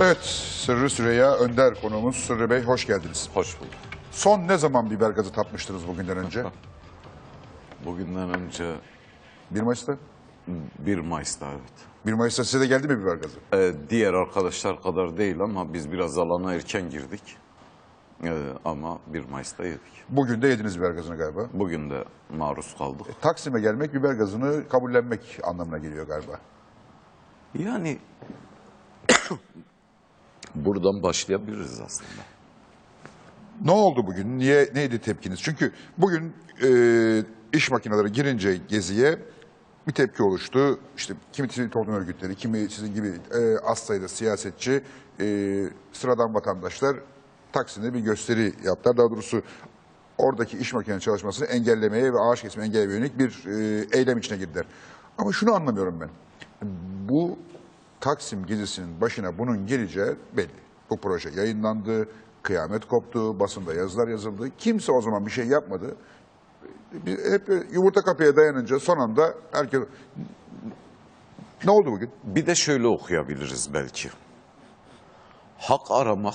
Evet, Sırrı Süreyya Önder konuğumuz. Sırrı Bey hoş geldiniz. Hoş bulduk. Son ne zaman biber gazı tatmıştınız bugünden önce? Bugünden önce 1 Mayıs'ta? 1 Mayıs'ta evet. 1 Mayıs'ta size de geldi mi biber gazı? Ee, diğer arkadaşlar kadar değil ama biz biraz alana erken girdik. Ee, ama 1 Mayıs'ta yedik. Bugün de yediniz biber gazını galiba. Bugün de maruz kaldık. Taksim'e gelmek biber gazını kabullenmek anlamına geliyor galiba. Yani buradan başlayabiliriz aslında. Ne oldu bugün? Niye neydi tepkiniz? Çünkü bugün e, iş makineleri girince geziye bir tepki oluştu. İşte kimi sivil toplum örgütleri, kimi sizin gibi e, az sayıda siyasetçi, e, sıradan vatandaşlar Taksim'de bir gösteri yaptılar. Daha doğrusu oradaki iş makinelerinin çalışmasını engellemeye ve ağaç kesme engellemeye yönelik bir e, eylem içine girdiler. Ama şunu anlamıyorum ben. Bu Taksim gezisinin başına bunun geleceği belli. Bu proje yayınlandı, kıyamet koptu, basında yazılar yazıldı. Kimse o zaman bir şey yapmadı. Hep yumurta kapıya dayanınca son anda herkes... Ne oldu bugün? Bir de şöyle okuyabiliriz belki. Hak aramak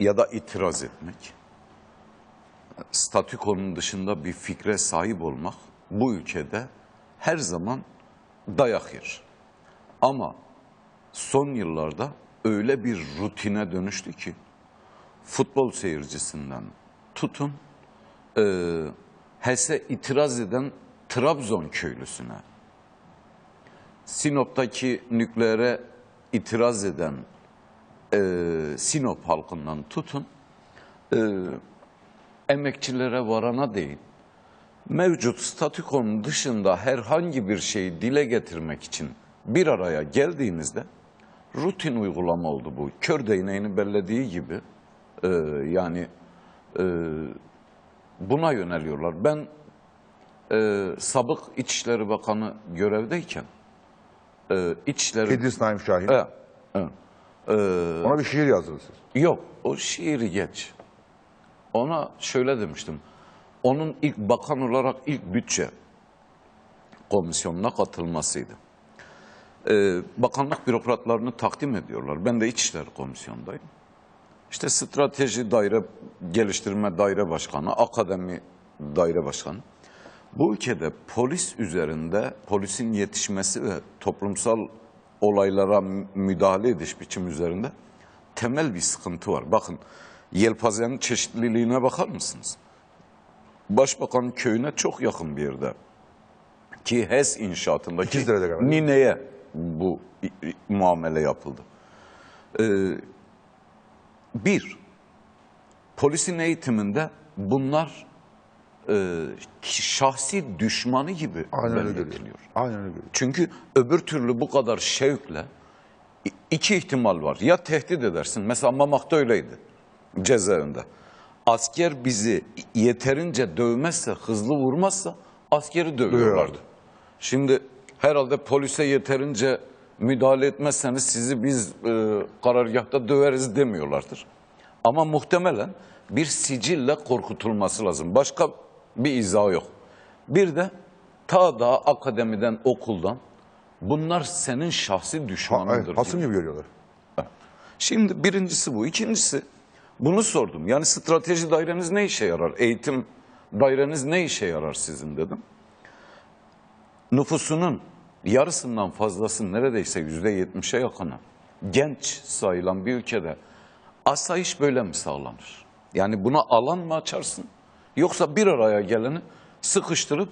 ya da itiraz etmek, statükonun dışında bir fikre sahip olmak bu ülkede her zaman dayak yer. Ama son yıllarda öyle bir rutine dönüştü ki futbol seyircisinden tutun e, HES'e itiraz eden Trabzon köylüsüne, Sinop'taki nükleere itiraz eden e, Sinop halkından tutun, e, emekçilere varana değil, mevcut statükonun dışında herhangi bir şeyi dile getirmek için bir araya geldiğinizde rutin uygulama oldu bu. Kör değneğini bellediği gibi e, yani e, buna yöneliyorlar. Ben e, sabık İçişleri Bakanı görevdeyken e, İçişleri... İdris Naim Şahin. Evet, evet. E, Ona bir şiir yazdınız siz. Yok, o şiiri geç. Ona şöyle demiştim. Onun ilk bakan olarak ilk bütçe komisyonuna katılmasıydı. Ee, bakanlık bürokratlarını takdim ediyorlar. Ben de İçişleri Komisyonu'ndayım. İşte strateji daire geliştirme daire başkanı, akademi daire başkanı. Bu ülkede polis üzerinde polisin yetişmesi ve toplumsal olaylara mü- müdahale ediş biçimi üzerinde temel bir sıkıntı var. Bakın yelpazenin çeşitliliğine bakar mısınız? Başbakanın köyüne çok yakın bir yerde ki HES inşaatındaki. Nine'ye bu muamele yapıldı. Ee, bir, polisin eğitiminde bunlar e, şahsi düşmanı gibi Aynen öyle görüyorum. Aynen öyle. Çünkü öbür türlü bu kadar şevkle iki ihtimal var. Ya tehdit edersin. Mesela Mamak'ta öyleydi cezaevinde. Asker bizi yeterince dövmezse, hızlı vurmazsa askeri dövüyorlardı. Dövüyorlardı. Şimdi herhalde polise yeterince müdahale etmezseniz sizi biz e, karargahta döveriz demiyorlardır. Ama muhtemelen bir sicille korkutulması lazım. Başka bir izah yok. Bir de ta da akademiden, okuldan bunlar senin şahsi Ha, düşmanındır. evet, hasım gibi görüyorlar. Şimdi birincisi bu. İkincisi bunu sordum. Yani strateji daireniz ne işe yarar? Eğitim daireniz ne işe yarar sizin dedim. Nüfusunun yarısından fazlası neredeyse yüzde yetmişe yakını genç sayılan bir ülkede asayiş böyle mi sağlanır? Yani buna alan mı açarsın? Yoksa bir araya geleni sıkıştırıp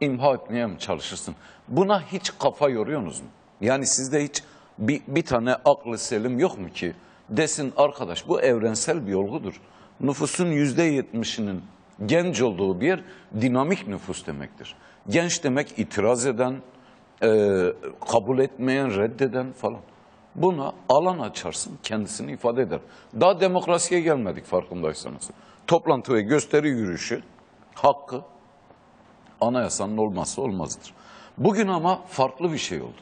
imha etmeye mi çalışırsın? Buna hiç kafa yoruyorsunuz mu? Yani sizde hiç bir, bir tane aklı selim yok mu ki desin arkadaş bu evrensel bir olgudur. Nüfusun yüzde yetmişinin genç olduğu bir yer dinamik nüfus demektir. Genç demek itiraz eden, e, kabul etmeyen, reddeden falan. Buna alan açarsın, kendisini ifade eder. Daha demokrasiye gelmedik farkındaysanız. Toplantı ve gösteri yürüyüşü hakkı anayasanın olmazsa olmazdır. Bugün ama farklı bir şey oldu.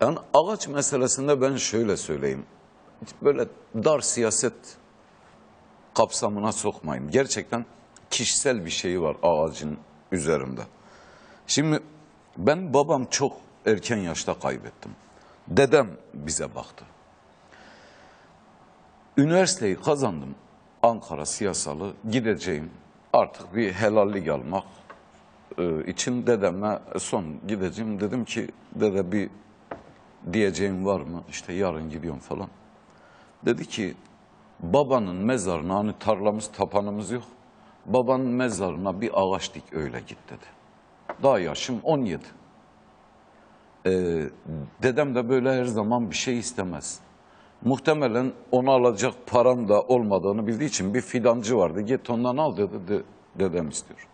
Yani ağaç meselesinde ben şöyle söyleyeyim. Böyle dar siyaset kapsamına sokmayın. Gerçekten kişisel bir şey var ağacın üzerinde. Şimdi ben babam çok erken yaşta kaybettim. Dedem bize baktı. Üniversiteyi kazandım. Ankara siyasalı gideceğim. Artık bir helallik almak e, için dedeme son gideceğim. Dedim ki dede bir diyeceğim var mı? İşte yarın gidiyorum falan. Dedi ki babanın mezarına hani tarlamız tapanımız yok. Babanın mezarına bir ağaç dik öyle git dedi. Daha yaşım 17. Ee, dedem de böyle her zaman bir şey istemez. Muhtemelen onu alacak param da olmadığını bildiği için bir fidancı vardı. Git ondan al dedi de, dedem istiyor.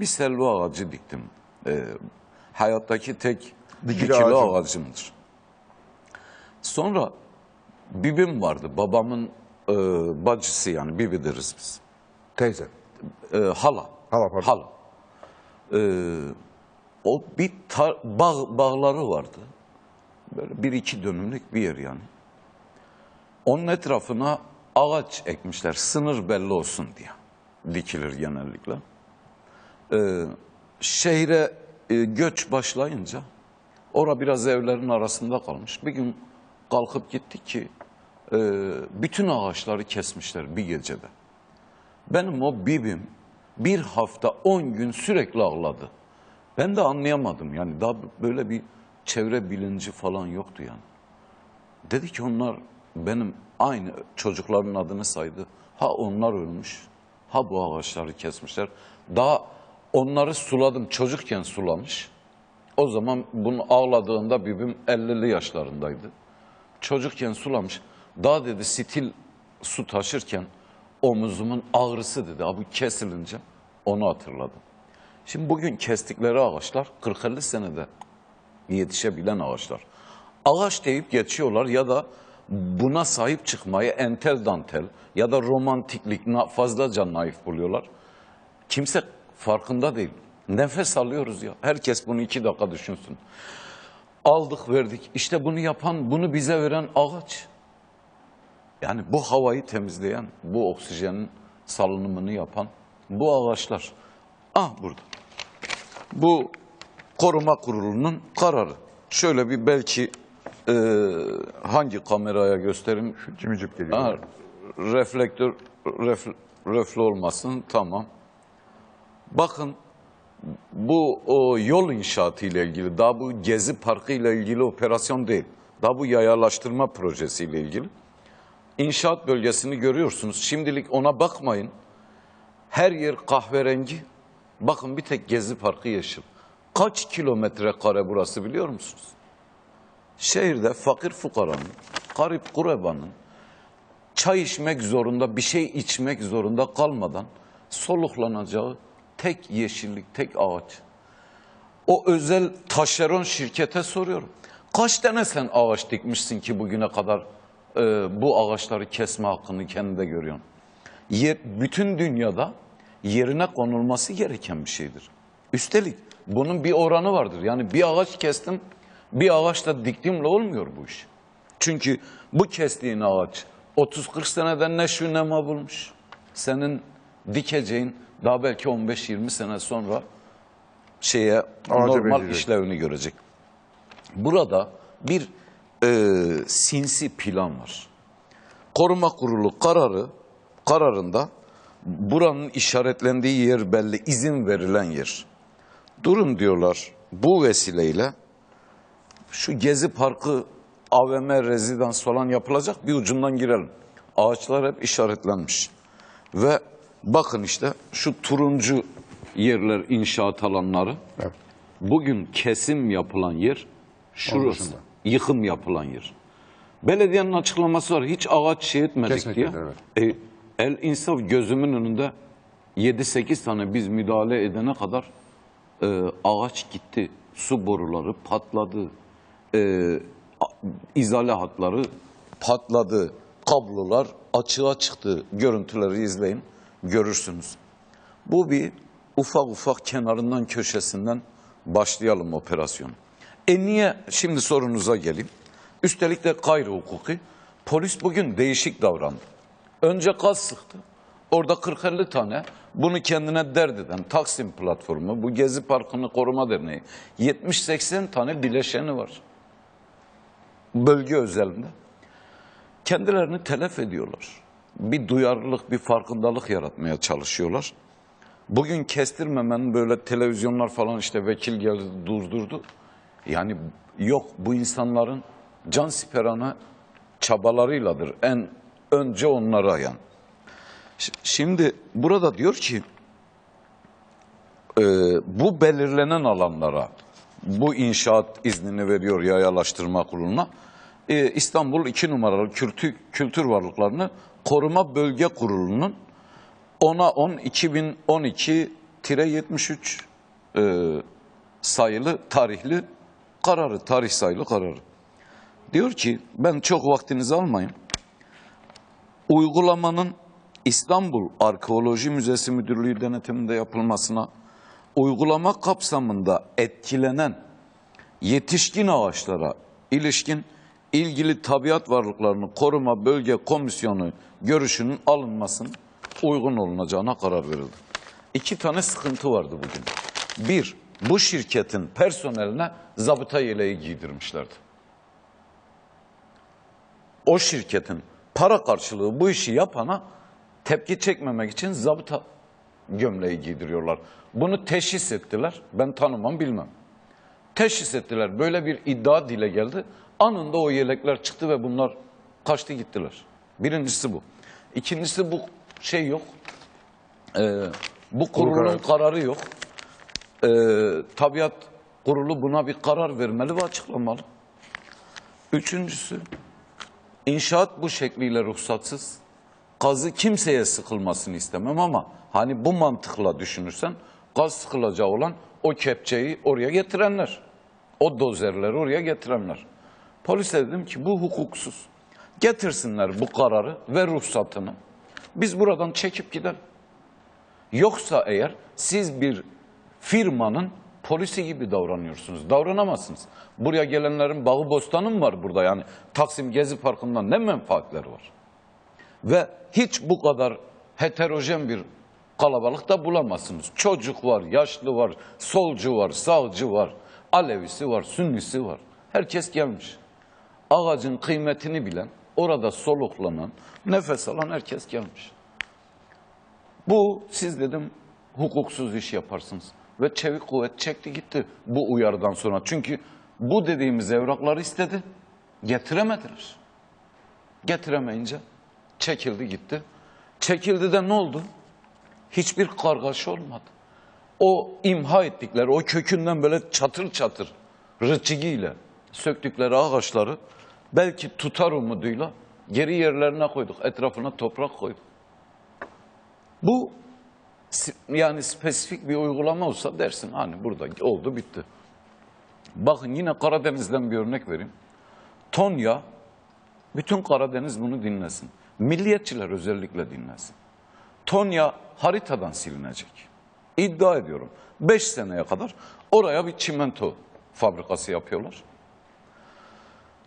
Bir selva ağacı diktim. Ee, hayattaki tek Dikili dikili, ağacım. ağacımdır. Sonra bibim vardı. Babamın e, bacısı yani bibi deriz biz. Teyze. E, hala. Hala, pardon. Hala. E, o bir tar- bağ, bağları vardı. Böyle bir iki dönümlük bir yer yani. Onun etrafına ağaç ekmişler. Sınır belli olsun diye. Dikilir genellikle. E, şehre e, göç başlayınca ora biraz evlerin arasında kalmış. Bir gün kalkıp gittik ki e, bütün ağaçları kesmişler bir gecede. Benim o bibim bir hafta on gün sürekli ağladı. Ben de anlayamadım yani daha böyle bir çevre bilinci falan yoktu yani. Dedi ki onlar benim aynı çocukların adını saydı. Ha onlar ölmüş, ha bu ağaçları kesmişler. Daha onları suladım, çocukken sulamış. O zaman bunu ağladığında bibim 50'li yaşlarındaydı. Çocukken sulamış. Daha dedi stil su taşırken omuzumun ağrısı dedi. Abi kesilince onu hatırladım. Şimdi bugün kestikleri ağaçlar 40-50 senede yetişebilen ağaçlar. Ağaç deyip geçiyorlar ya da buna sahip çıkmayı entel dantel ya da romantiklik fazlaca naif buluyorlar. Kimse farkında değil. Nefes alıyoruz ya. Herkes bunu iki dakika düşünsün. Aldık verdik. İşte bunu yapan, bunu bize veren ağaç. Yani bu havayı temizleyen, bu oksijenin salınımını yapan bu ağaçlar. Ah burada. Bu koruma kurulunun kararı. Şöyle bir belki e, hangi kameraya göstereyim? Cimicip geliyor. Ha, reflektör ref, reflü olmasın tamam. Bakın bu o yol inşaatı ile ilgili daha bu Gezi Parkı ile ilgili operasyon değil. Daha bu yayalaştırma projesi ile ilgili. İnşaat bölgesini görüyorsunuz. Şimdilik ona bakmayın. Her yer kahverengi. Bakın bir tek Gezi Parkı yeşil. Kaç kilometre kare burası biliyor musunuz? Şehirde fakir fukaranın, garip kurebanın çay içmek zorunda, bir şey içmek zorunda kalmadan soluklanacağı tek yeşillik, tek ağaç. O özel taşeron şirkete soruyorum. Kaç tane sen ağaç dikmişsin ki bugüne kadar e, bu ağaçları kesme hakkını kendinde görüyorsun? Yer, bütün dünyada yerine konulması gereken bir şeydir. Üstelik bunun bir oranı vardır. Yani bir ağaç kestim, bir ağaçla diktiğimle olmuyor bu iş. Çünkü bu kestiğin ağaç 30-40 seneden neşvi nema bulmuş. Senin dikeceğin daha belki 15-20 sene sonra şeye normal benzeyecek. işlevini görecek. Burada bir e, sinsi plan var. Koruma Kurulu kararı kararında buranın işaretlendiği yer belli, izin verilen yer. Durun diyorlar bu vesileyle şu Gezi Parkı AVM rezidans falan yapılacak bir ucundan girelim. Ağaçlar hep işaretlenmiş. Ve bakın işte şu turuncu yerler inşaat alanları. Evet. Bugün kesim yapılan yer şurası. Yıkım yapılan yer. Belediyenin açıklaması var. Hiç ağaç şey etmedik Kesmediler, diye. E, el insaf gözümün önünde 7-8 tane biz müdahale edene kadar e, ağaç gitti. Su boruları patladı. E, izale hatları patladı. Kablolar açığa çıktı. Görüntüleri izleyin. Görürsünüz. Bu bir ufak ufak kenarından köşesinden başlayalım operasyonu. E niye şimdi sorunuza geleyim. Üstelik de gayri hukuki. Polis bugün değişik davrandı. Önce gaz sıktı. Orada 40-50 tane bunu kendine dert eden Taksim platformu, bu Gezi Parkı'nı koruma derneği 70-80 tane bileşeni var. Bölge özelinde. kendilerini telef ediyorlar. Bir duyarlılık, bir farkındalık yaratmaya çalışıyorlar. Bugün kestirmemen böyle televizyonlar falan işte vekil geldi durdurdu. Yani yok bu insanların can siperana çabalarıyladır. En önce onlara yan. Şimdi burada diyor ki e, bu belirlenen alanlara bu inşaat iznini veriyor yayalaştırma kuruluna. E, İstanbul 2 numaralı kültür, kültür varlıklarını koruma bölge kurulunun 10'a 10 2012-73 e, sayılı tarihli kararı, tarih sayılı kararı. Diyor ki ben çok vaktinizi almayayım. Uygulamanın İstanbul Arkeoloji Müzesi Müdürlüğü denetiminde yapılmasına, uygulama kapsamında etkilenen yetişkin ağaçlara ilişkin ilgili tabiat varlıklarını koruma bölge komisyonu görüşünün alınmasının uygun olunacağına karar verildi. İki tane sıkıntı vardı bugün. Bir, bu şirketin personeline zabıta yeleği giydirmişlerdi. O şirketin para karşılığı bu işi yapana tepki çekmemek için zabıta gömleği giydiriyorlar. Bunu teşhis ettiler. Ben tanımam bilmem. Teşhis ettiler. Böyle bir iddia dile geldi. Anında o yelekler çıktı ve bunlar kaçtı gittiler. Birincisi bu. İkincisi bu şey yok. Ee, bu kurulun kararı yok. Ee, tabiat kurulu buna bir karar vermeli ve açıklamalı. Üçüncüsü, inşaat bu şekliyle ruhsatsız. Gazı kimseye sıkılmasını istemem ama hani bu mantıkla düşünürsen gaz sıkılacağı olan o kepçeyi oraya getirenler. O dozerleri oraya getirenler. Polise dedim ki bu hukuksuz. Getirsinler bu kararı ve ruhsatını. Biz buradan çekip gidelim. Yoksa eğer siz bir firmanın polisi gibi davranıyorsunuz. Davranamazsınız. Buraya gelenlerin bağı bostanı mı var burada? Yani Taksim Gezi Parkı'ndan ne menfaatleri var? Ve hiç bu kadar heterojen bir kalabalık da bulamazsınız. Çocuk var, yaşlı var, solcu var, sağcı var, Alevisi var, Sünnisi var. Herkes gelmiş. Ağacın kıymetini bilen, orada soluklanan, nefes alan herkes gelmiş. Bu siz dedim hukuksuz iş yaparsınız. Ve çevik kuvvet çekti gitti bu uyarıdan sonra. Çünkü bu dediğimiz evrakları istedi. Getiremediler. Getiremeyince çekildi gitti. Çekildi de ne oldu? Hiçbir kargaşa olmadı. O imha ettikleri, o kökünden böyle çatır çatır rıçıgiyle söktükleri ağaçları belki tutar umuduyla geri yerlerine koyduk. Etrafına toprak koyduk. Bu yani spesifik bir uygulama olsa dersin hani burada oldu bitti. Bakın yine Karadeniz'den bir örnek vereyim. Tonya, bütün Karadeniz bunu dinlesin. Milliyetçiler özellikle dinlesin. Tonya haritadan silinecek. İddia ediyorum. 5 seneye kadar oraya bir çimento fabrikası yapıyorlar.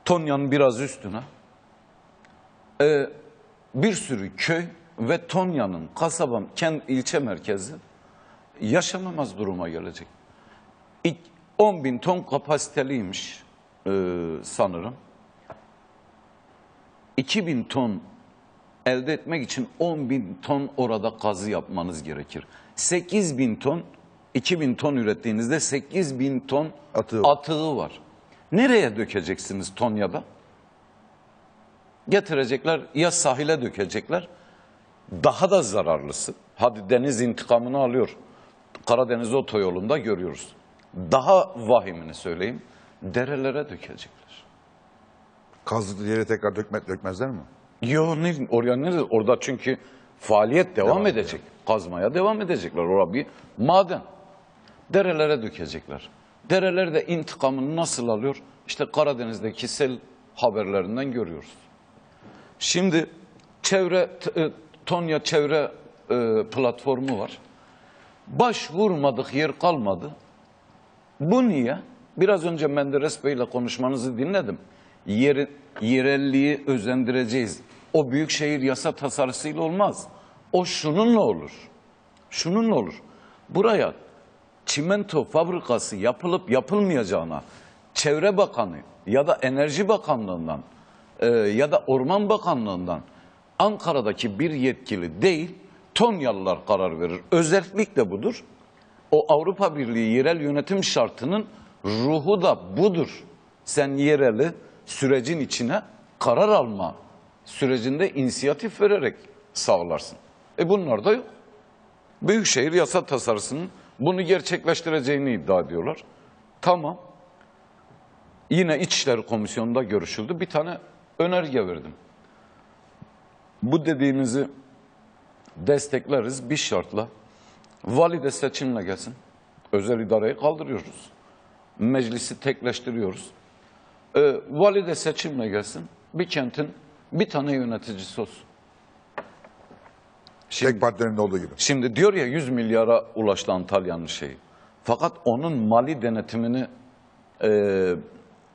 Tonya'nın biraz üstüne e, bir sürü köy ve Tonya'nın kasaba, kent ilçe merkezi yaşanamaz duruma gelecek. İlk 10 bin ton kapasiteliymiş e, sanırım. 2000 ton elde etmek için 10 bin ton orada kazı yapmanız gerekir. 8 bin ton, 2000 ton ürettiğinizde 8 bin ton Atığı atığı var. Nereye dökeceksiniz Tonya'da? Getirecekler ya sahile dökecekler. Daha da zararlısı. Hadi deniz intikamını alıyor. Karadeniz otoyolunda görüyoruz. Daha vahimini söyleyeyim. Derelere dökecekler. Kazdığı yere tekrar dökme, dökmezler mi? Yo ne, oraya ne? Orada çünkü faaliyet devam, Devam edecek. Kazmaya devam edecekler. Orada bir maden. Derelere dökecekler. Dereler de intikamını nasıl alıyor? İşte Karadeniz'deki sel haberlerinden görüyoruz. Şimdi çevre Tonya çevre e, platformu var. Başvurmadık yer kalmadı. Bu niye? Biraz önce Menderes Bey ile konuşmanızı dinledim. Yeri, yerelliği özendireceğiz. O büyükşehir yasa tasarısıyla olmaz. O şununla olur. Şununla olur. Buraya çimento fabrikası yapılıp yapılmayacağına Çevre Bakanı ya da Enerji Bakanlığı'ndan e, ya da Orman Bakanlığı'ndan Ankara'daki bir yetkili değil, Tonyalılar karar verir. Özellikle budur. O Avrupa Birliği yerel yönetim şartının ruhu da budur. Sen yereli sürecin içine karar alma sürecinde inisiyatif vererek sağlarsın. E bunlar da yok. Büyükşehir yasa tasarısının bunu gerçekleştireceğini iddia ediyorlar. Tamam. Yine İçişleri Komisyonu'nda görüşüldü. Bir tane önerge verdim. Bu dediğinizi destekleriz bir şartla. Valide seçimle gelsin. Özel idareyi kaldırıyoruz. Meclisi tekleştiriyoruz. Ee, valide seçimle gelsin. Bir kentin bir tane yöneticisi olsun. Tek partilerinde olduğu gibi. Şimdi diyor ya 100 milyara ulaştı Antalya'nın şeyi. Fakat onun mali denetimini e,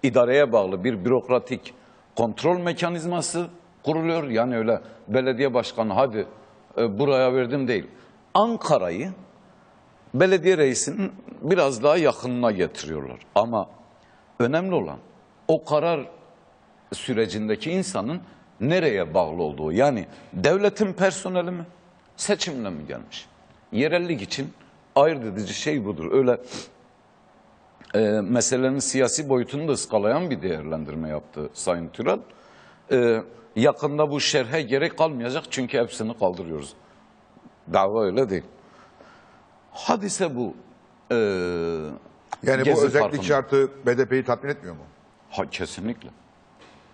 idareye bağlı bir bürokratik kontrol mekanizması kuruluyor. Yani öyle belediye başkanı hadi e, buraya verdim değil. Ankara'yı belediye reisinin biraz daha yakınına getiriyorlar. Ama önemli olan o karar sürecindeki insanın nereye bağlı olduğu. Yani devletin personeli mi, seçimle mi gelmiş? Yerellik için ayırt edici şey budur. Öyle e, meselenin siyasi boyutunu da ıskalayan bir değerlendirme yaptı Sayın Türel. E, yakında bu şerhe gerek kalmayacak çünkü hepsini kaldırıyoruz. Dava öyle değil. Hadise bu. E, Yani bu özellik şartı BDP'yi tatmin etmiyor mu? Ha, kesinlikle.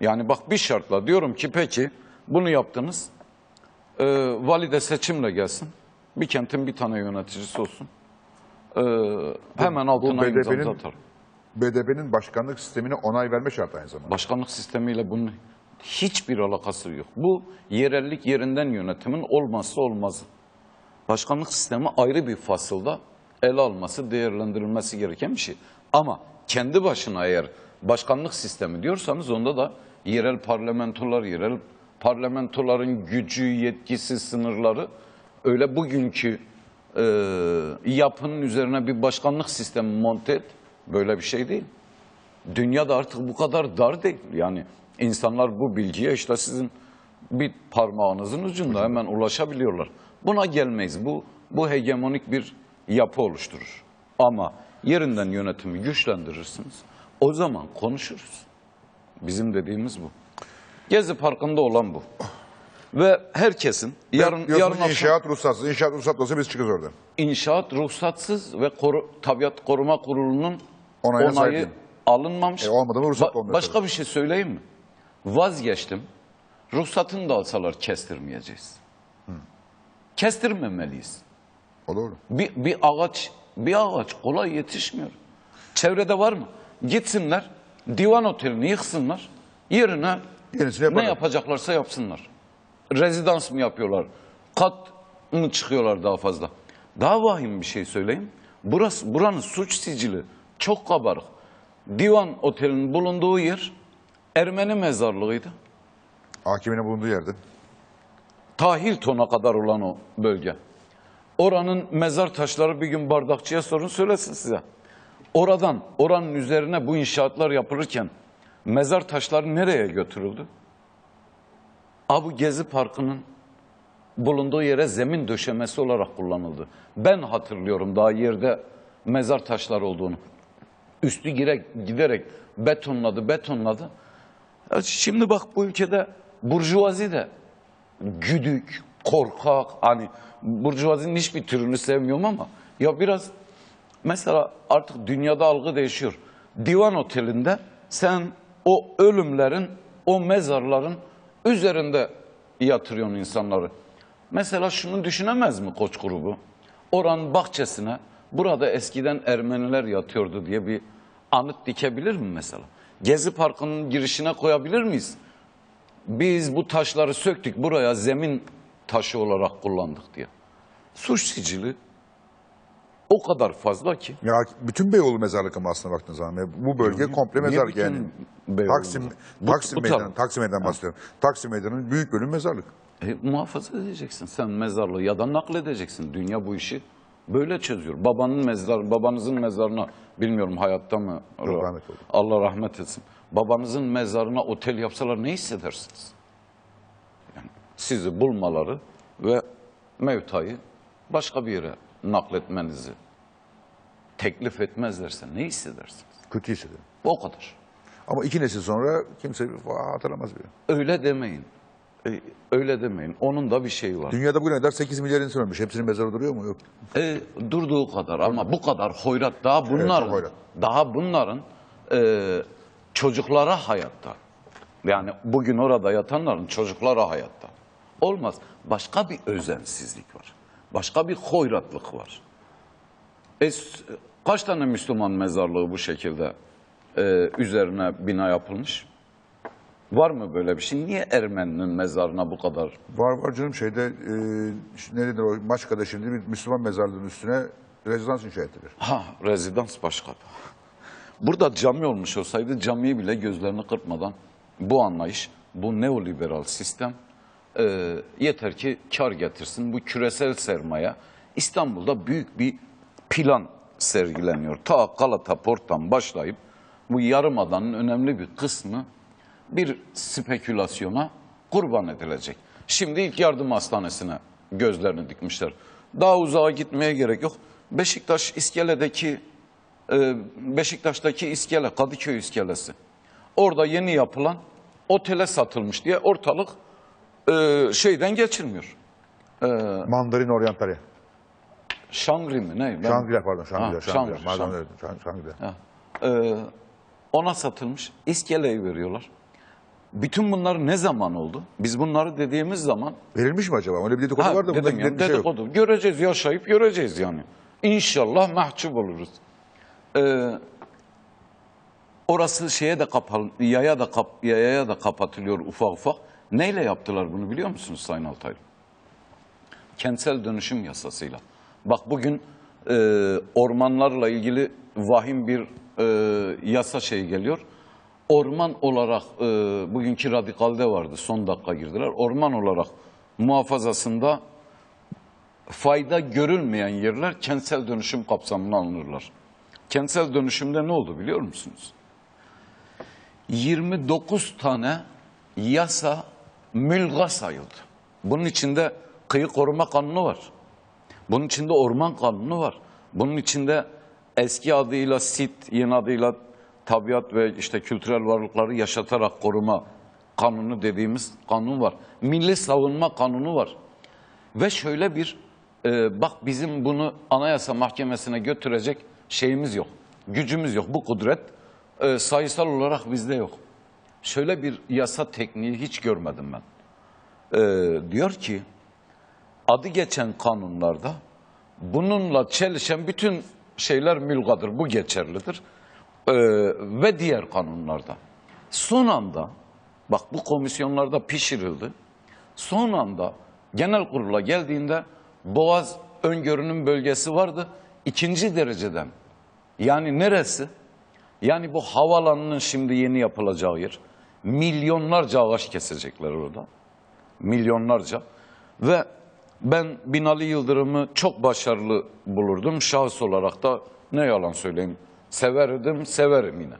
Yani bak bir şartla diyorum ki peki bunu yaptınız. Ee, valide seçimle gelsin. Bir kentin bir tane yöneticisi olsun. Ee, hemen altına BDP'nin imzamızı atarım. BDP'nin başkanlık sistemine onay verme şartı aynı zamanda. Başkanlık sistemiyle bunun hiçbir alakası yok. Bu yerellik yerinden yönetimin olmazsa olmazı. Başkanlık sistemi ayrı bir fasılda ele alması, değerlendirilmesi gereken bir şey. Ama kendi başına eğer başkanlık sistemi diyorsanız onda da yerel parlamentolar, yerel parlamentoların gücü, yetkisi, sınırları öyle bugünkü e, yapının üzerine bir başkanlık sistemi monte et. Böyle bir şey değil. Dünya da artık bu kadar dar değil. Yani insanlar bu bilgiye işte sizin bir parmağınızın ucunda hemen ulaşabiliyorlar. Buna gelmeyiz. Bu bu hegemonik bir yapı oluşturur. Ama yerinden yönetimi güçlendirirsiniz. O zaman konuşuruz. Bizim dediğimiz bu. Gezi Parkı'nda olan bu. Ve herkesin yarın Diyorsunuz yarın akşam inşaat ruhsatsız. İnşaat ruhsatlı olsa biz çıkıyoruz oradan. inşaat ruhsatsız ve koru, Tabiat Koruma Kurulu'nun onayı değil. alınmamış. E, olmadı mı ruhsat Ba- olmuyor Başka tabii. bir şey söyleyeyim mi? Vazgeçtim. Ruhsatını da alsalar kestirmeyeceğiz. Kestirmemeliyiz. O doğru. Bir, bir ağaç bir ağaç kolay yetişmiyor. Çevrede var mı? Gitsinler divan otelini yıksınlar. Yerine Yenisini ne yapacaklarsa yapsınlar. Rezidans mı yapıyorlar? Kat mı çıkıyorlar daha fazla? Daha vahim bir şey söyleyeyim. Burası, buranın suç sicili çok kabarık. Divan otelinin bulunduğu yer Ermeni mezarlığıydı. Hakiminin bulunduğu yerde. Tahil tona kadar olan o bölge. Oranın mezar taşları bir gün bardakçıya sorun söylesin size. Oradan, oranın üzerine bu inşaatlar yapılırken mezar taşları nereye götürüldü? Abu Gezi Parkı'nın bulunduğu yere zemin döşemesi olarak kullanıldı. Ben hatırlıyorum daha yerde mezar taşları olduğunu. Üstü gire, giderek betonladı, betonladı. Şimdi bak bu ülkede burjuvazi de güdük, korkak. Hani burjuvazinin hiçbir türünü sevmiyorum ama ya biraz mesela artık dünyada algı değişiyor. Divan otelinde sen o ölümlerin, o mezarların üzerinde yatırıyorsun insanları. Mesela şunu düşünemez mi koç grubu? Oranın bahçesine burada eskiden Ermeniler yatıyordu diye bir anıt dikebilir mi mesela? Gezi Parkı'nın girişine koyabilir miyiz? Biz bu taşları söktük buraya zemin taşı olarak kullandık diye. Suç sicili o kadar fazla ki. Ya bütün Beyoğlu mezarlık ama aslında baktığın zaman. Bu bölge komple Niye mezarlık yani. Beyoğlu Taksim, mezarlık? Bu- Taksim bu Meydanı, taraf. Taksim Meydanı bahsediyorum. Taksim Meydanı'nın büyük bölüm mezarlık. E, muhafaza edeceksin sen mezarlığı ya da nakledeceksin. Dünya bu işi böyle çözüyor. Babanın mezar, babanızın mezarına bilmiyorum hayatta mı? rahmet. Allah rahmet etsin. babanızın mezarına otel yapsalar ne hissedersiniz? Yani sizi bulmaları ve mevtayı başka bir yere nakletmenizi teklif etmezlerse ne hissedersiniz? Kötü hissediyorum. O kadar. Ama iki nesil sonra kimse "Vaa, hatırlamaz bile. Öyle demeyin. E, Öyle demeyin. Onun da bir şeyi var. Dünyada bugüne kadar 8 milyar insan ölmüş. Hepsinin mezarı duruyor mu? Yok. E, durduğu kadar ama bu kadar hoyrat daha bunların çok hoyrat. daha bunların e, çocuklara hayatta. Yani bugün orada yatanların çocuklara hayatta. Olmaz. Başka bir özensizlik var. Başka bir hoyratlık var. E, kaç tane Müslüman mezarlığı bu şekilde e, üzerine bina yapılmış? Var mı böyle bir şey? Niye Ermeni'nin mezarına bu kadar Var var canım şeyde e, neredir o Maçka'da şimdi bir Müslüman mezarlığının üstüne rezidans inşa ettiler. Ha, rezidans başka. Burada cami olmuş olsaydı camiyi bile gözlerini kırpmadan bu anlayış, bu neoliberal sistem e, yeter ki kar getirsin. Bu küresel sermaye İstanbul'da büyük bir plan sergileniyor. Ta Galata Port'tan başlayıp bu yarımadanın önemli bir kısmı bir spekülasyona kurban edilecek. Şimdi ilk yardım hastanesine gözlerini dikmişler. Daha uzağa gitmeye gerek yok. Beşiktaş iskeledeki e, Beşiktaş'taki iskele, Kadıköy iskelesi. Orada yeni yapılan otele satılmış diye ortalık e, şeyden geçilmiyor. Mandarin Orientalya. Şangri mi ne? Ben- Şangri pardon Şangri. Ha, Şangri. Şangri, Şangri. öyle, Şang- Şangri. Ee, ona satılmış. İskeleyi veriyorlar. Bütün bunlar ne zaman oldu? Biz bunları dediğimiz zaman Verilmiş mi acaba? Öyle bir dedikodu Ha, var da bunda dedim ya, giden bir şey yok. dedikodu. Göreceğiz, yaşayıp göreceğiz yani. İnşallah mahcup oluruz. Ee, orası şeye de kapalı, yaya da kap, yayaya da kapatılıyor ufak ufak. Neyle yaptılar bunu biliyor musunuz Sayın Altay? Kentsel dönüşüm yasasıyla. Bak bugün e, ormanlarla ilgili vahim bir e, yasa şey geliyor. Orman olarak e, bugünkü radikalde vardı son dakika girdiler. Orman olarak muhafazasında fayda görülmeyen yerler kentsel dönüşüm kapsamına alınırlar. Kentsel dönüşümde ne oldu biliyor musunuz? 29 tane yasa mülga sayıldı. Bunun içinde kıyı koruma kanunu var. Bunun içinde orman kanunu var. Bunun içinde eski adıyla sit, yeni adıyla tabiat ve işte kültürel varlıkları yaşatarak koruma kanunu dediğimiz kanun var. Milli savunma kanunu var. Ve şöyle bir, e, bak bizim bunu Anayasa Mahkemesi'ne götürecek şeyimiz yok. Gücümüz yok. Bu kudret e, sayısal olarak bizde yok. Şöyle bir yasa tekniği hiç görmedim ben. E, diyor ki, adı geçen kanunlarda bununla çelişen bütün şeyler mülgadır. Bu geçerlidir. E, ve diğer kanunlarda. Son anda, bak bu komisyonlarda pişirildi. Son anda genel kurula geldiğinde Boğaz öngörünün bölgesi vardı. ikinci dereceden. Yani neresi? Yani bu havalanının şimdi yeni yapılacağı yer. Milyonlarca ağaç kesecekler orada. Milyonlarca. Ve ben Binali Yıldırım'ı çok başarılı bulurdum. Şahıs olarak da ne yalan söyleyeyim. Severdim, severim yine.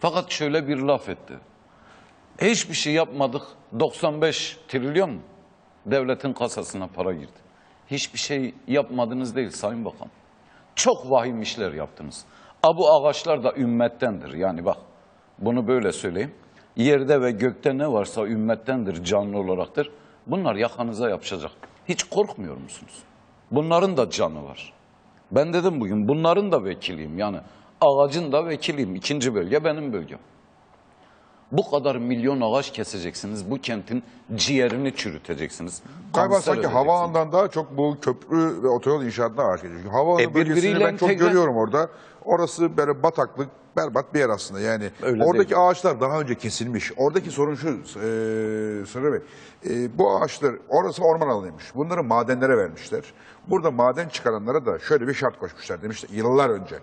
Fakat şöyle bir laf etti. Hiçbir şey yapmadık. 95 trilyon devletin kasasına para girdi. Hiçbir şey yapmadınız değil Sayın Bakan. Çok vahim işler yaptınız. A bu ağaçlar da ümmettendir. Yani bak bunu böyle söyleyeyim. Yerde ve gökte ne varsa ümmettendir, canlı olaraktır. Bunlar yakanıza yapışacak. Hiç korkmuyor musunuz? Bunların da canı var. Ben dedim bugün bunların da vekiliyim. Yani ağacın da vekiliyim. İkinci bölge benim bölgem. Bu kadar milyon ağaç keseceksiniz. Bu kentin ciğerini çürüteceksiniz. Galiba Kanser sanki edeceksiniz. havaalanından daha çok bu köprü ve otoyol inşaatına ağaç geçiyor. Çünkü havaalanı E, bölgesini birbiriyle ben çok entegre- görüyorum orada. Orası böyle bataklık, berbat bir yer aslında. Yani Öyle oradaki ağaçlar daha önce kesilmiş. Oradaki sorun şu, e, Sırrı Bey. E, bu ağaçlar, orası orman alanıymış. Bunları madenlere vermişler. Burada maden çıkaranlara da şöyle bir şart koşmuşlar demişler yıllar önce.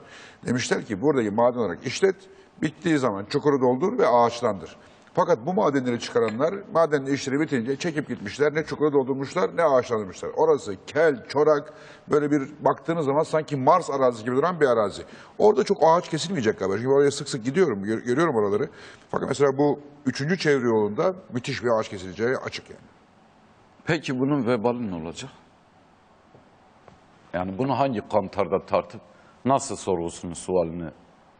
Demişler ki buradaki maden olarak işlet, bittiği zaman çukuru doldur ve ağaçlandır. Fakat bu madenleri çıkaranlar maden işleri bitince çekip gitmişler. Ne çukura doldurmuşlar ne ağaçlandırmışlar. Orası kel, çorak böyle bir baktığınız zaman sanki Mars arazisi gibi duran bir arazi. Orada çok ağaç kesilmeyecek galiba. Çünkü oraya sık sık gidiyorum, gör- görüyorum oraları. Fakat mesela bu üçüncü çevre yolunda müthiş bir ağaç kesileceği açık yani. Peki bunun vebali ne olacak? Yani bunu hangi kantarda tartıp nasıl sorgusunu, sualini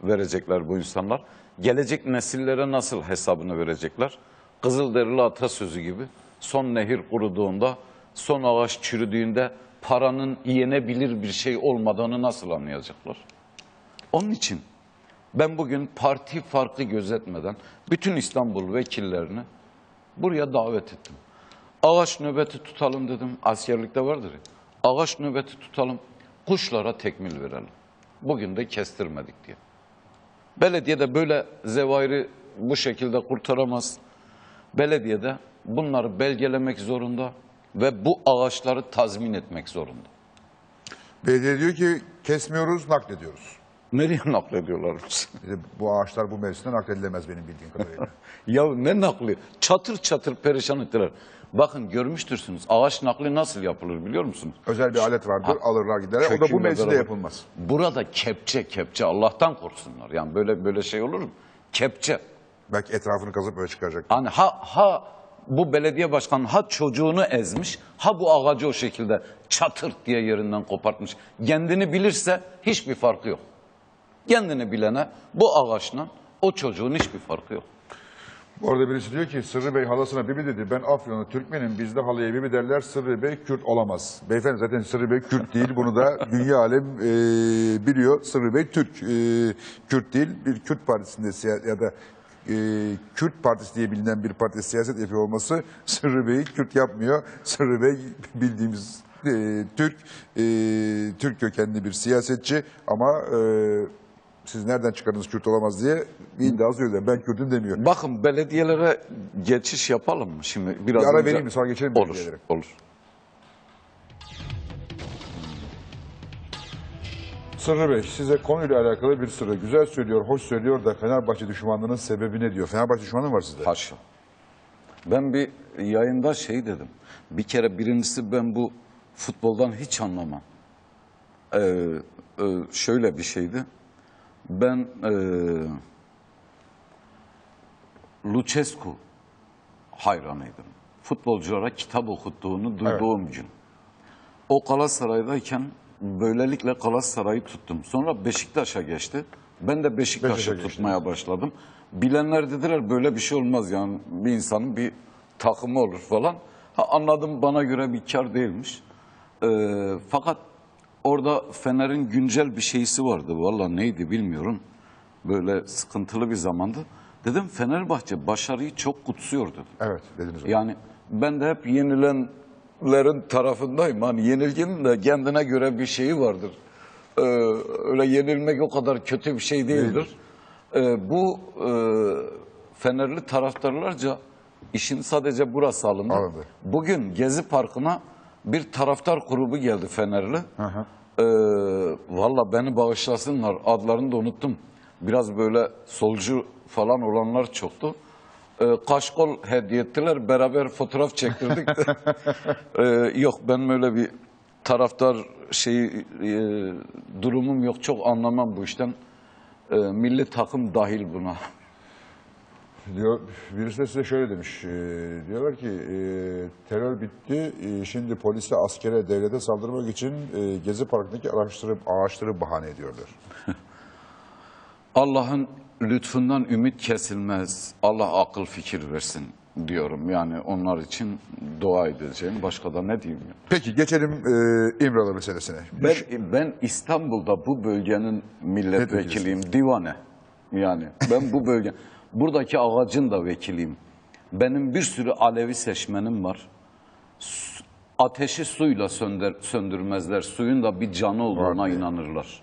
verecekler bu insanlar? Gelecek nesillere nasıl hesabını verecekler? Kızılderili atasözü gibi son nehir kuruduğunda, son ağaç çürüdüğünde paranın yenebilir bir şey olmadığını nasıl anlayacaklar? Onun için ben bugün parti farkı gözetmeden bütün İstanbul vekillerini buraya davet ettim. Ağaç nöbeti tutalım dedim. Askerlikte vardır ya. Ağaç nöbeti tutalım. Kuşlara tekmil verelim. Bugün de kestirmedik diye. Belediye de böyle zevairi bu şekilde kurtaramaz. Belediye de bunları belgelemek zorunda ve bu ağaçları tazmin etmek zorunda. Belediye diyor ki kesmiyoruz, naklediyoruz. Nereye naklediyorlarmış? Dedi, bu ağaçlar bu mevsimde nakledilemez benim bildiğim kadarıyla. ya ne nakli? Çatır çatır perişan ettiler. Bakın görmüştürsünüz ağaç nakli nasıl yapılır biliyor musunuz? Özel bir alet vardır, alırlar giderler. O da bu mevsimde yapılmaz. Burada kepçe kepçe Allah'tan korksunlar. Yani böyle böyle şey olur mu? Kepçe. Belki etrafını kazıp böyle çıkaracak. Hani ha ha bu belediye başkanı ha çocuğunu ezmiş, ha bu ağacı o şekilde çatır diye yerinden kopartmış. Kendini bilirse hiçbir farkı yok. Kendini bilene bu ağaçla o çocuğun hiçbir farkı yok. Bu arada birisi diyor ki Sırrı Bey halasına Bibi dedi. Ben Afyon'u Türkmenim bizde halaya Bibi derler. Sırrı Bey Kürt olamaz. Beyefendi zaten Sırrı Bey Kürt değil. Bunu da dünya alem e, biliyor. Sırrı Bey Türk. e, Kürt değil. Bir Kürt partisinde ya da e, Kürt Partisi diye bilinen bir parti siyaset yapıyor olması Sırrı Bey'i Kürt yapmıyor. Sırrı Bey bildiğimiz e, Türk, e, Türk kökenli bir siyasetçi ama e, siz nereden çıkardınız Kürt olamaz diye bir iddia söylüyor. Ben Kürt'üm demiyor. Bakın belediyelere geçiş yapalım mı şimdi? Biraz Bir ara önce- vereyim mi? Sonra geçelim Olur, belediyelere. olur. Sırrı Bey size konuyla alakalı bir sırrı. Güzel söylüyor, hoş söylüyor da Fenerbahçe düşmanlığının sebebi ne diyor? Fenerbahçe düşmanı var sizde? Haşa. Ben bir yayında şey dedim. Bir kere birincisi ben bu futboldan hiç anlamam. Ee, e, şöyle bir şeydi. Ben e, Lucescu hayranıydım. Futbolculara kitap okuttuğunu duyduğum gün. O Galatasaray'dayken böylelikle Galatasaray'ı tuttum. Sonra Beşiktaş'a geçti. Ben de Beşiktaş'ı geçtiniz. tutmaya başladım. Bilenler dediler böyle bir şey olmaz yani bir insanın bir takımı olur falan. Ha, anladım bana göre bir kar değilmiş. Ee, fakat orada Fener'in güncel bir şeysi vardı. Valla neydi bilmiyorum. Böyle sıkıntılı bir zamandı. Dedim Fenerbahçe başarıyı çok kutsuyor dedim. Evet dediniz. Yani ben de hep yenilenlerin tarafındayım. Hani yenilginin de kendine göre bir şeyi vardır. Ee, öyle yenilmek o kadar kötü bir şey değildir. Ee, bu e, Fenerli taraftarlarca işin sadece burası alındı. Alındı. Bugün Gezi Parkı'na bir taraftar grubu geldi Fenerli. Ee, Valla beni bağışlasınlar adlarını da unuttum. Biraz böyle solcu falan olanlar çoktu. Ee, kaşkol hediye ettiler. Beraber fotoğraf çektirdik. Ee, yok ben öyle bir taraftar şeyi e, durumum yok. Çok anlamam bu işten. Ee, milli takım dahil buna. Diyor, birisi de size şöyle demiş. e, diyorlar ki e, terör bitti. e, şimdi polise, askere, devlete saldırmak için e, Gezi Parkı'ndaki araçları, ağaçları bahane ediyorlar. Allah'ın lütfundan ümit kesilmez. Allah akıl fikir versin diyorum. Yani onlar için dua edeceğim. Başka da ne diyeyim ya. Peki geçelim e, İmralı meselesine. Ben, ben İstanbul'da bu bölgenin milletvekiliyim, divane. Yani ben bu bölge, buradaki ağacın da vekiliyim. Benim bir sürü Alevi seçmenim var. Ateşi suyla sönder, söndürmezler. Suyun da bir canı olduğuna Var. inanırlar.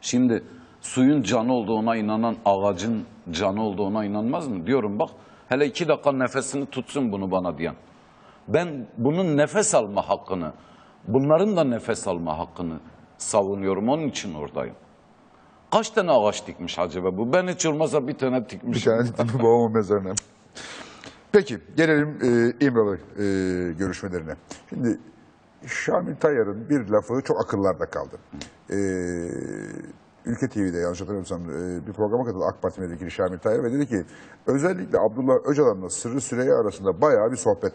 Şimdi suyun canı olduğuna inanan ağacın canı olduğuna inanmaz mı? Diyorum bak hele iki dakika nefesini tutsun bunu bana diyen. Ben bunun nefes alma hakkını, bunların da nefes alma hakkını savunuyorum. Onun için oradayım. Kaç tane ağaç dikmiş acaba bu? Ben hiç olmazsa bir tane Bir dikmiş. tane diktim babamın mezarına. Peki gelelim e, İmralı e, görüşmelerine. Şimdi Şamil Tayyar'ın bir lafı çok akıllarda kaldı. E, Ülke TV'de yanlış hatırlamıyorsam e, bir programa katıldı AK Parti milletvekili Şamil Tayyar ve dedi ki özellikle Abdullah Öcalan'la Sırrı Süreyya arasında bayağı bir sohbet